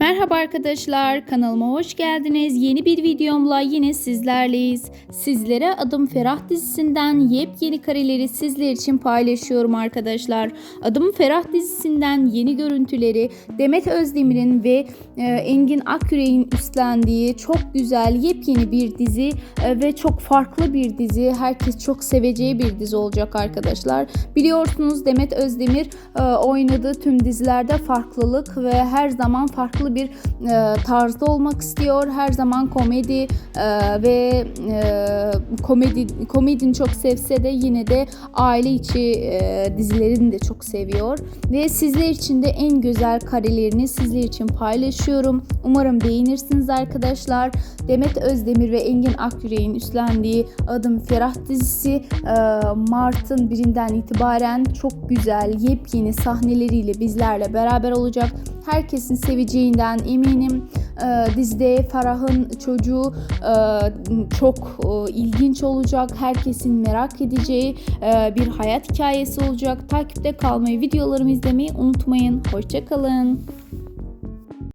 Merhaba arkadaşlar, kanalıma hoş geldiniz. Yeni bir videomla yine sizlerleyiz. Sizlere Adım Ferah dizisinden yepyeni kareleri sizler için paylaşıyorum arkadaşlar. Adım Ferah dizisinden yeni görüntüleri Demet Özdemir'in ve e, Engin Akyürek'in üstlendiği çok güzel yepyeni bir dizi e, ve çok farklı bir dizi. Herkes çok seveceği bir dizi olacak arkadaşlar. Biliyorsunuz Demet Özdemir e, oynadığı tüm dizilerde farklılık ve her zaman farklı bir e, tarzda olmak istiyor. Her zaman komedi e, ve e, komedi komedini çok sevse de yine de aile içi e, dizilerini de çok seviyor ve sizler için de en güzel karelerini sizler için paylaşıyorum. Umarım beğenirsiniz arkadaşlar. Demet Özdemir ve Engin Akyürek'in üstlendiği Adım Ferah dizisi e, Mart'ın birinden itibaren çok güzel yepyeni sahneleriyle bizlerle beraber olacak. Herkesin seveceğinden eminim. E, dizide Farah'ın çocuğu e, çok e, ilginç olacak. Herkesin merak edeceği e, bir hayat hikayesi olacak. Takipte kalmayı, videolarımı izlemeyi unutmayın. Hoşçakalın.